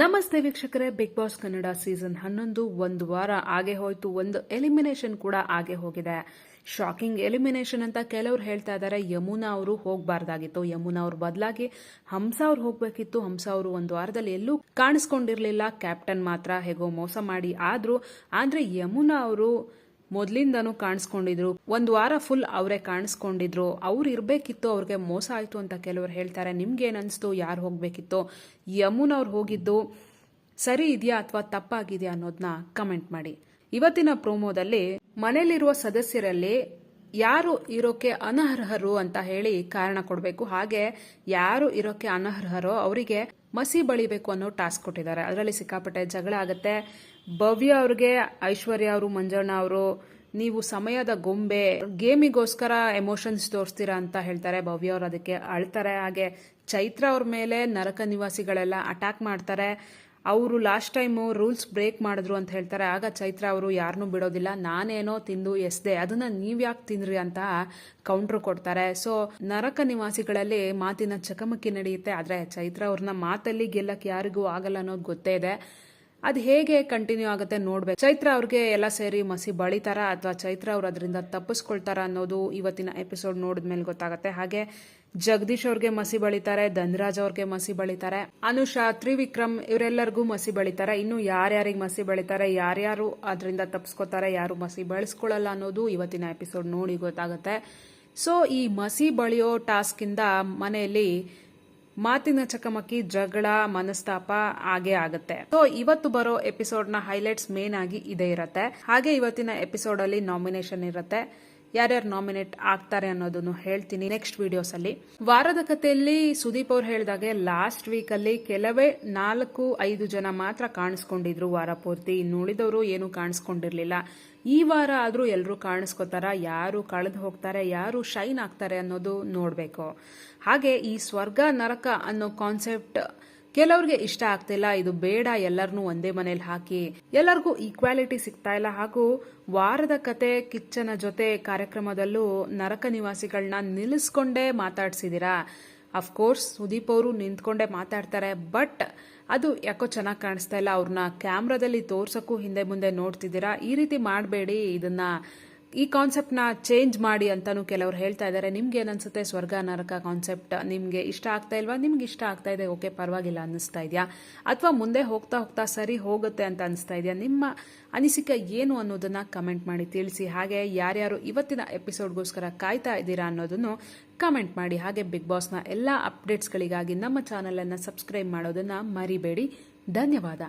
ನಮಸ್ತೆ ವೀಕ್ಷಕರೇ big boss Kannada season ಹನ್ನೊಂದು, ಒಂದು ವಾರ ಆಗೇ ಹೋಯ್ತು, ಒಂದು ಎಲಿಮಿನೇಷನ್ ಕೂಡ ಆಗೇ ಹೋಗಿದೆ. ಶಾಕಿಂಗ್ ಎಲಿಮಿನೇಷನ್ ಅಂತ ಕೆಲವರು ಹೇಳ್ತಾ ಇದ್ದಾರೆ ಯಮುನಾ ಅವರು ಹೋಗಬಾರ್ದಾಗಿತ್ತು. ಯಮುನಾ ಅವ್ರ ಬದಲಾಗಿ ಹಂಸ ಅವ್ರು ಹೋಗ್ಬೇಕಿತ್ತು. ಹಂಸ ಅವರು ಒಂದು ವಾರದಲ್ಲಿ ಎಲ್ಲೂ ಕಾಣಿಸ್ಕೊಂಡಿರ್ಲಿಲ್ಲ. ಕ್ಯಾಪ್ಟನ್ ಮಾತ್ರ ಹೇಗೋ ಮೋಸ ಮಾಡಿ ಆದ್ರೂ, ಆದ್ರೆ ಯಮುನಾ ಅವರು ಮೊದ್ಲಿಂದನೂ ಕಾಣಿಸ್ಕೊಂಡಿದ್ರು. ಒಂದು ವಾರ ಫುಲ್ ಅವರೇ ಕಾಣಿಸ್ಕೊಂಡಿದ್ರು. ಅವ್ರು ಇರಬೇಕಿತ್ತು, ಅವ್ರಿಗೆ ಮೋಸ ಆಯ್ತು ಅಂತ ಕೆಲವರು ಹೇಳ್ತಾರೆ. ನಿಮ್ಗೆ ಏನನ್ಸ್ತು ಯಾರು ಹೋಗ್ಬೇಕಿತ್ತು? ಯಮುನ್ ಅವ್ರು ಹೋಗಿದ್ದು ಸರಿ ಇದೆಯಾ ಅಥವಾ ತಪ್ಪಾಗಿದೆಯಾ ಅನ್ನೋದನ್ನ ಕಮೆಂಟ್ ಮಾಡಿ. ಇವತ್ತಿನ ಪ್ರೋಮೋದಲ್ಲಿ ಮನೆಯಲ್ಲಿರುವ ಸದಸ್ಯರಲ್ಲಿ ಯಾರು ಇರೋಕೆ ಅನರ್ಹರು ಅಂತ ಹೇಳಿ ಕಾರಣ ಕೊಡಬೇಕು. ಹಾಗೆ ಯಾರು ಇರೋಕೆ ಅನರ್ಹರೋ ಅವರಿಗೆ ಮಸಿ ಬಳಿಬೇಕು ಅನ್ನೋ ಟಾಸ್ಕ್ ಕೊಟ್ಟಿದ್ದಾರೆ. ಅದರಲ್ಲಿ ಸಿಕ್ಕಾಪಟ್ಟೆ ಜಗಳ ಆಗುತ್ತೆ. ಭವ್ಯ ಅವ್ರಿಗೆ, ಐಶ್ವರ್ಯ ಅವರು, ಮಂಜಣ್ಣ ಅವರು, ನೀವು ಸಮಯದ ಗೊಂಬೆ, ಗೇಮಿಗೋಸ್ಕರ ಎಮೋಷನ್ಸ್ ತೋರಿಸ್ತೀರಾ ಅಂತ ಹೇಳ್ತಾರೆ. ಭವ್ಯ ಅವರು ಅದಕ್ಕೆ ಅಳ್ತಾರೆ. ಹಾಗೆ ಚೈತ್ರ ಅವ್ರ ಮೇಲೆ ನರಕ ನಿವಾಸಿಗಳೆಲ್ಲ ಅಟ್ಯಾಕ್ ಮಾಡ್ತಾರೆ. ಅವರು ಲಾಸ್ಟ್ ಟೈಮು ರೂಲ್ಸ್ ಬ್ರೇಕ್ ಮಾಡಿದ್ರು ಅಂತ ಹೇಳ್ತಾರೆ. ಆಗ ಚೈತ್ರ ಅವರು ಯಾರನ್ನೂ ಬಿಡೋದಿಲ್ಲ. ನಾನೇನೋ ತಿಂದು ಎಸ್ದೆ. ಅದನ್ನ ನೀವ್ಯಾಕೆ ತಿಂದ್ರಿ ಅಂತ ಕೌಂಟ್ರ್ ಕೊಡ್ತಾರೆ. ಸೊ ನರಕ ನಿವಾಸಿಗಳಲ್ಲಿ ಮಾತಿನ ಚಕಮಕಿ ನಡೆಯುತ್ತೆ. ಆದರೆ ಚೈತ್ರ ಅವ್ರನ್ನ ಮಾತಲ್ಲಿ ಗೆಲ್ಲಕ್ಕೆ ಯಾರಿಗೂ ಆಗಲ್ಲ ಅನ್ನೋದು ಗೊತ್ತೇ ಇದೆ. ಅದು ಹೇಗೆ ಕಂಟಿನ್ಯೂ ಆಗುತ್ತೆ ನೋಡ್ಬೇಕು. ಚೈತ್ರ ಅವ್ರಿಗೆ ಎಲ್ಲ ಸೇರಿ ಮಸಿ ಬಳಿತಾರ ಅಥವಾ ಚೈತ್ರ ಅವ್ರು ಅದರಿಂದ ತಪ್ಪಿಸ್ಕೊಳ್ತಾರ ಅನ್ನೋದು ಇವತ್ತಿನ ಎಪಿಸೋಡ್ ನೋಡಿದ್ಮೇಲೆ ಗೊತ್ತಾಗುತ್ತೆ. ಹಾಗೆ ಜಗದೀಶ್ ಅವ್ರಿಗೆ ಮಸಿ ಬಳಿತಾರೆ, ಧನ್ರಾಜ್ ಅವ್ರಿಗೆ ಮಸಿ ಬಳಿತಾರೆ, ಅನುಷಾ, ತ್ರಿವಿಕ್ರಮ್ ಇವರೆಲ್ಲರಿಗೂ ಮಸಿ ಬಳಿತಾರೆ. ಇನ್ನು ಯಾರ್ಯಾರಿಗೆ ಮಸಿ ಬಳಿತಾರೆ, ಯಾರ್ಯಾರು ಅದರಿಂದ ತಪ್ಪಿಸ್ಕೊತಾರೆ ಯಾರು ಮಸಿ ಬಳಸ್ಕೊಳ್ಳಲ್ಲ ಅನ್ನೋದು ಇವತ್ತಿನ ಎಪಿಸೋಡ್ ನೋಡಿ ಗೊತ್ತಾಗುತ್ತೆ. ಸೊ ಈ ಮಸಿ ಬಳಿಯೋ ಟಾಸ್ಕ್ ಇಂದ ಮನೆಯಲ್ಲಿ ಮಾತಿನ ಚಕಮಕಿ, ಜಗಳ, ಮನಸ್ತಾಪ ಹಾಗೆ ಆಗುತ್ತೆ. ಸೊ ಇವತ್ತು ಬರೋ ಎಪಿಸೋಡ್ನ ಹೈಲೈಟ್ಸ್ ಮೇನ್ ಆಗಿ ಇದೇ ಇರುತ್ತೆ. ಹಾಗೆ ಇವತ್ತಿನ ಎಪಿಸೋಡ್ ಅಲ್ಲಿ ನಾಮಿನೇಷನ್ ಇರುತ್ತೆ. ಯಾರ್ಯಾರು ನಾಮಿನೇಟ್ ಆಗ್ತಾರೆ ಅನ್ನೋದನ್ನು ಹೇಳ್ತೀನಿ ನೆಕ್ಸ್ಟ್ ವಿಡಿಯೋಸ್ ಅಲ್ಲಿ. ವಾರದ ಕಥೆಯಲ್ಲಿ ಸುದೀಪ್ ಅವ್ರು ಹೇಳಿದಾಗೆ ಲಾಸ್ಟ್ ವೀಕ್ ಅಲ್ಲಿ ಕೆಲವೇ ನಾಲ್ಕು, ಐದು ಜನ ಮಾತ್ರ ಕಾಣಿಸ್ಕೊಂಡಿದ್ರು ವಾರ ಪೂರ್ತಿ. ಇನ್ನು ಉಳಿದವರು ಏನು ಕಾಣಿಸ್ಕೊಂಡಿರ್ಲಿಲ್ಲ. ಈ ವಾರ ಆದ್ರೂ ಎಲ್ಲರೂ ಕಾಣಿಸ್ಕೋತಾರ? ಯಾರು ಕಳೆದು ಹೋಗ್ತಾರೆ? ಯಾರು ಶೈನ್ ಆಗ್ತಾರೆ ಅನ್ನೋದು ನೋಡಬೇಕು. ಹಾಗೆ ಈ ಸ್ವರ್ಗ ನರಕ ಅನ್ನೋ ಕಾನ್ಸೆಪ್ಟ್ ಕೆಲವ್ರಿಗೆ ಇಷ್ಟ ಆಗ್ತಿಲ್ಲ ಇದು ಬೇಡ ಎಲ್ಲರನ್ನೂ ಒಂದೇ ಮನೇಲಿ ಹಾಕಿ. ಎಲ್ಲರಿಗೂ ಈಕ್ವಾಲಿಟಿ ಸಿಗ್ತಾ ಇಲ್ಲ. ಹಾಗೂ ವಾರದ ಕತೆ, ಕಿಚ್ಚನ ಜೊತೆ ಕಾರ್ಯಕ್ರಮದಲ್ಲೂ ನರಕ ನಿವಾಸಿಗಳನ್ನ ನಿಲ್ಲಿಸ್ಕೊಂಡೇ ಮಾತಾಡ್ಸಿದೀರಾ? ಅಫ್ಕೋರ್ಸ್ ಸುದೀಪ್ ಅವರು ನಿಂತ್ಕೊಂಡೇ ಮಾತಾಡ್ತಾರೆ ಬಟ್ ಅದು ಯಾಕೋ ಚೆನ್ನಾಗಿ ಕಾಣಿಸ್ತಾ ಇಲ್ಲ. ಅವ್ರನ್ನ ಕ್ಯಾಮ್ರಾದಲ್ಲಿ ತೋರ್ಸಕ್ಕೂ ಹಿಂದೆ ಮುಂದೆ ನೋಡ್ತಿದ್ದೀರಾ? ಈ ರೀತಿ ಮಾಡಬೇಡಿ. ಇದನ್ನ ಈ ಕಾನ್ಸೆಪ್ಟ್ನ ಚೇಂಜ್ ಮಾಡಿ ಅಂತಲೂ ಕೆಲವರು ಹೇಳ್ತಾ ಇದ್ದಾರೆ. ನಿಮ್ಗೆ ಏನನ್ಸುತ್ತೆ? ಸ್ವರ್ಗ, ನರಕ ಕಾನ್ಸೆಪ್ಟ್ ನಿಮ್ಗೆ ಇಷ್ಟ ಆಗ್ತಾ ಇಲ್ವಾ? ನಿಮ್ಗೆ ಇಷ್ಟ ಆಗ್ತಾ ಇದೆ ಓಕೆ ಪರವಾಗಿಲ್ಲ ಅನ್ನಿಸ್ತಾ ಇದೆಯಾ? ಅಥವಾ ಮುಂದೆ ಹೋಗ್ತಾ ಹೋಗ್ತಾ ಸರಿ ಹೋಗುತ್ತೆ ಅಂತ ಅನಿಸ್ತಾ ಇದೆಯಾ? ನಿಮ್ಮ ಅನಿಸಿಕೆ ಏನು ಅನ್ನೋದನ್ನ ಕಮೆಂಟ್ ಮಾಡಿ ತಿಳಿಸಿ. ಹಾಗೆ ಯಾರ್ಯಾರು ಇವತ್ತಿನ ಎಪಿಸೋಡ್ಗೋಸ್ಕರ ಕಾಯ್ತಾ ಇದ್ದೀರಾ ಅನ್ನೋದನ್ನು ಕಮೆಂಟ್ ಮಾಡಿ. ಹಾಗೆ ಬಿಗ್ ಬಾಸ್ನ ಎಲ್ಲ ಅಪ್ಡೇಟ್ಸ್ಗಳಿಗಾಗಿ ನಮ್ಮ ಚಾನಲನ್ನು ಸಬ್ಸ್ಕ್ರೈಬ್ ಮಾಡೋದನ್ನ ಮರಿಬೇಡಿ. ಧನ್ಯವಾದ.